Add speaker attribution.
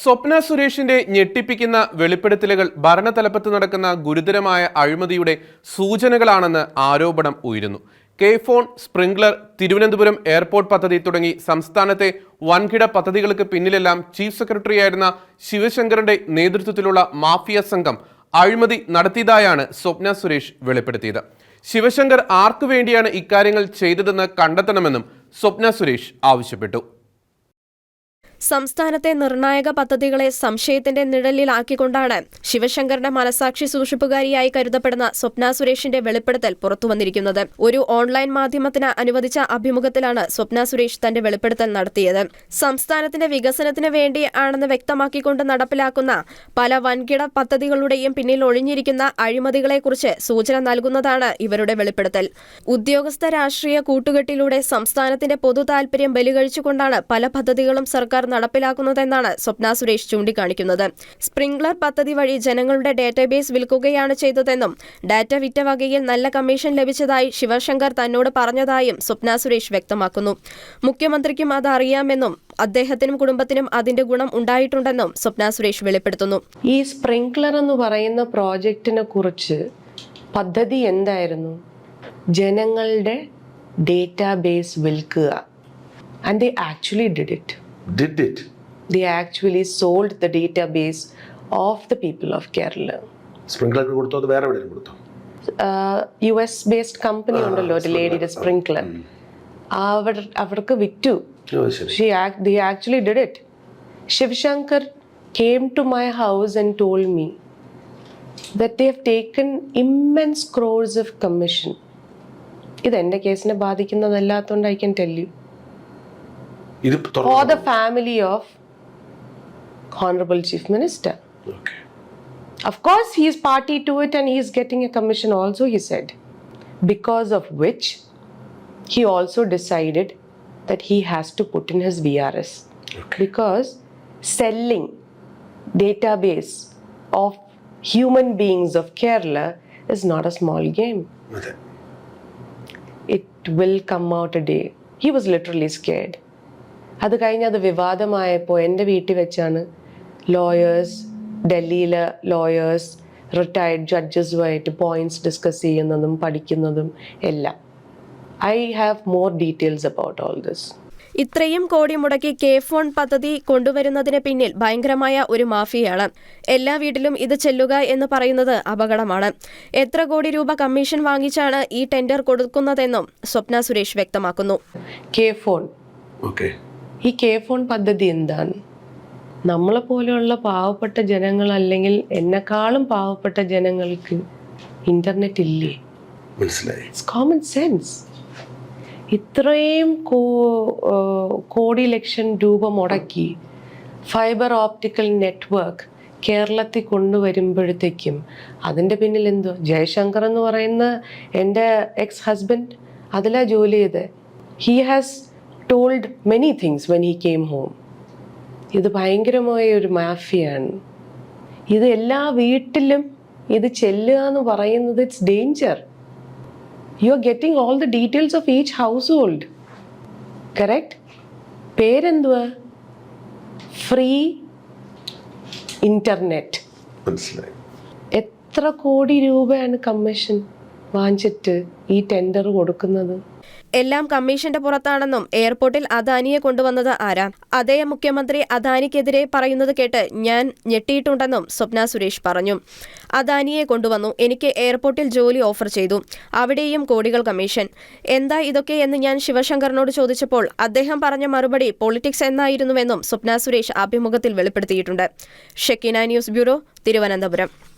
Speaker 1: സ്വപ്ന സുരേഷിന്റെ ഞെട്ടിപ്പിക്കുന്ന വെളിപ്പെടുത്തലുകൾ ഭരണതലപ്പത്ത് നടക്കുന്ന ഗുരുതരമായ അഴിമതിയുടെ സൂചനകളാണെന്ന് ആരോപണം ഉയരുന്നു. K phone Sprinklr Thiruvananthapuram airport പദ്ധതി തുടങ്ങി സംസ്ഥാനത്തെ വൻകിട പദ്ധതികൾക്ക് പിന്നിലെല്ലാം ചീഫ് സെക്രട്ടറിയായിരുന്ന ശിവശങ്കറിന്റെ നേതൃത്വത്തിലുള്ള മാഫിയ സംഘം അഴിമതി നടത്തിയതായാണ് സ്വപ്ന സുരേഷ് വെളിപ്പെടുത്തിയത്. ശിവശങ്കർ ആർക്കു വേണ്ടിയാണ് ഇക്കാര്യങ്ങൾ ചെയ്തതെന്ന് കണ്ടെത്തണമെന്നും സ്വപ്ന സുരേഷ് ആവശ്യപ്പെട്ടു.
Speaker 2: സംസ്ഥാനത്തെ നിർണായക പദ്ധതികളെ സംശയത്തിന്റെ നിഴലിലാക്കിക്കൊണ്ടാണ് ശിവശങ്കറിന്റെ മനസാക്ഷി സൂക്ഷിപ്പുകാരിയായി കരുതപ്പെടുന്ന സ്വപ്ന സുരേഷിന്റെ വെളിപ്പെടുത്തൽ പുറത്തുവന്നിരിക്കുന്നത്. ഒരു ഓൺലൈൻ മാധ്യമത്തിന് അനുവദിച്ച അഭിമുഖത്തിലാണ് സ്വപ്ന സുരേഷ് തന്റെ വെളിപ്പെടുത്തൽ നടത്തിയത്. സംസ്ഥാനത്തിന്റെ വികസനത്തിന് വേണ്ടി ആണെന്ന് വ്യക്തമാക്കിക്കൊണ്ട് നടപ്പിലാക്കുന്ന പല വൻകിട പദ്ധതികളുടെയും പിന്നിൽ ഒളിഞ്ഞിരിക്കുന്ന അഴിമതികളെക്കുറിച്ച് സൂചന നൽകുന്നതാണ് ഇവരുടെ വെളിപ്പെടുത്തൽ. ഉദ്യോഗസ്ഥ രാഷ്ട്രീയ കൂട്ടുകെട്ടിലൂടെ സംസ്ഥാനത്തിന്റെ പൊതു താൽപര്യം ബലികഴിച്ചുകൊണ്ടാണ് പല പദ്ധതികളും സർക്കാർ നടപ്പിലാക്കുന്നതെന്നാണ് സ്വപ്ന സുരേഷ് ചൂണ്ടിക്കാണിക്കുന്നത്. സ്പ്രിംഗ്ലർ പദ്ധതി വഴി ജനങ്ങളുടെ ഡാറ്റാബേസ് വിൽക്കുകയാണ് ചെയ്തതെന്നും ഡാറ്റ വിറ്റ വകയിൽ നല്ല കമ്മീഷൻ ലഭിച്ചതായി ശിവശങ്കർ തന്നോട് പറഞ്ഞതായും സ്വപ്ന സുരേഷ് വ്യക്തമാക്കുന്നു. മുഖ്യമന്ത്രിക്കും അത് അറിയാമെന്നും അദ്ദേഹത്തിനും കുടുംബത്തിനും അതിന്റെ ഗുണം ഉണ്ടായിട്ടുണ്ടെന്നും സ്വപ്ന സുരേഷ് വെളിപ്പെടുത്തുന്നു.
Speaker 3: ഈ സ്പ്രിംഗ്ലർ എന്ന് പറയുന്ന പ്രോജക്റ്റിനെ കുറിച്ച് പദ്ധതി എന്തായിരുന്നു? ജനങ്ങളുടെ ഡേറ്റാബേസ് വിൽക്കുക. And they actually did it
Speaker 4: Did it?
Speaker 3: They actually sold the database of the people of Kerala.
Speaker 4: സ്പ്രിംഗ്ലറിന് കൊടുത്തോ അത് വേറെ എവിടെയും കൊടുത്തോ
Speaker 3: യു എസ് ബേസ്ഡ് കമ്പനി ഉണ്ടല്ലോ ഒരു ലേഡിയുടെ സ്പ്രിംഗ്ലർ അവർ അവർക്ക് വിറ്റു she actually did it. Shiv Shankar came to my house and told me that they have taken immense crores of commission. ഇത് എന്റെ കേസിനെ ബാധിക്കുന്നതല്ലാത്തതുകൊണ്ട് ഐ ക്യാൻ ടെൽ യു
Speaker 4: ഇത്
Speaker 3: for the family of honourable chief minister
Speaker 4: okay
Speaker 3: Of course, he is party to it and he is getting a commission also, he said. Because of which, he also decided that he has to put in his VRS. Because selling database of human beings of Kerala is not a small game.
Speaker 4: അതെ
Speaker 3: It will come out a day. He was literally scared. അത് കഴിഞ്ഞ് അത് വിവാദമായപ്പോൾ എന്റെ വീട്ടിൽ വെച്ചാണ് lawyers ഡൽഹിയിലെ lawyers retired ജഡ്ജസുമായിട്ട് points discuss ചെയ്യുന്നതും പഠിക്കുന്നതും എല്ലാം. I have more details about all this
Speaker 2: ഇത്രയും കോടി മുടക്കി കെ ഫോൺ പദ്ധതി കൊണ്ടുവരുന്നതിന് പിന്നിൽ ഭയങ്കരമായ ഒരു മാഫിയാണ് എല്ലാ വീട്ടിലും ഇത് ചെല്ലുക എന്ന് പറയുന്നത് അപകടമാണ്. എത്ര കോടി രൂപ കമ്മീഷൻ വാങ്ങിച്ചാണ് ഈ ടെൻഡർ കൊടുക്കുന്നതെന്നും സ്വപ്ന സുരേഷ് വ്യക്തമാക്കുന്നു.
Speaker 3: K phone.
Speaker 4: ഓക്കെ.
Speaker 3: ഈ കെ ഫോൺ പദ്ധതി എന്താണ്? നമ്മളെ പോലെയുള്ള പാവപ്പെട്ട ജനങ്ങൾ അല്ലെങ്കിൽ എന്നെക്കാളും പാവപ്പെട്ട ജനങ്ങൾക്ക് ഇന്റർനെറ്റ് ഇല്ലേ?
Speaker 4: മനസ്സിലായി.
Speaker 3: കോമൺ സെൻസ് ഇത്രയും കോടി ലക്ഷം രൂപ മുടക്കി ഫൈബർ ഓപ്റ്റിക്കൽ നെറ്റ്വർക്ക് കേരളത്തിൽ കൊണ്ടുവരുമ്പോഴത്തേക്കും അതിന്റെ പിന്നിൽ എന്തോ? ജയശങ്കർ എന്ന് പറയുന്ന എന്റെ എക്സ് ഹസ്ബൻഡ് അതിലാണ് ജോലി ചെയ്ത് he has told many things when he came home ഇത് ഭയങ്കരമായ ഒരു മാഫിയാണ്. ഇത് എല്ലാ വീട്ടിലും ഇത് ചെല്ലുക എന്ന് പറയുന്നത് it's danger you are getting all the details of each household correct പേരെന്തുവാ? ഫ്രീ ഇന്റർനെറ്റ്
Speaker 4: മനസ്സിലായി.
Speaker 3: എത്ര കോടി രൂപയാണ് കമ്മീഷൻ വാങ്ങിച്ചിട്ട് ഈ ടെൻഡർ കൊടുക്കുന്നത്?
Speaker 2: എല്ലാം കമ്മീഷന്റെ പുറത്താണെന്നും എയർപോർട്ടിൽ അദാനിയെ കൊണ്ടുവന്നത് ആരാ? അതേ മുഖ്യമന്ത്രി അദാനിക്കെതിരെ പറയുന്നത് കേട്ട് ഞാൻ ഞെട്ടിയിട്ടുണ്ടെന്നും സ്വപ്ന സുരേഷ് പറഞ്ഞു. അദാനിയെ കൊണ്ടുവന്നു. എനിക്ക് എയർപോർട്ടിൽ ജോലി ഓഫർ ചെയ്തു. അവിടെയും കോടികൾ കമ്മീഷൻ. എന്താ ഇതൊക്കെ എന്ന് ഞാൻ ശിവശങ്കറിനോട് ചോദിച്ചപ്പോൾ അദ്ദേഹം പറഞ്ഞ മറുപടി പൊളിറ്റിക്സ് എന്നായിരുന്നുവെന്നും സ്വപ്ന സുരേഷ് അഭിമുഖത്തിൽ വെളിപ്പെടുത്തിയിട്ടുണ്ട്. Shekinah news bureau Thiruvananthapuram.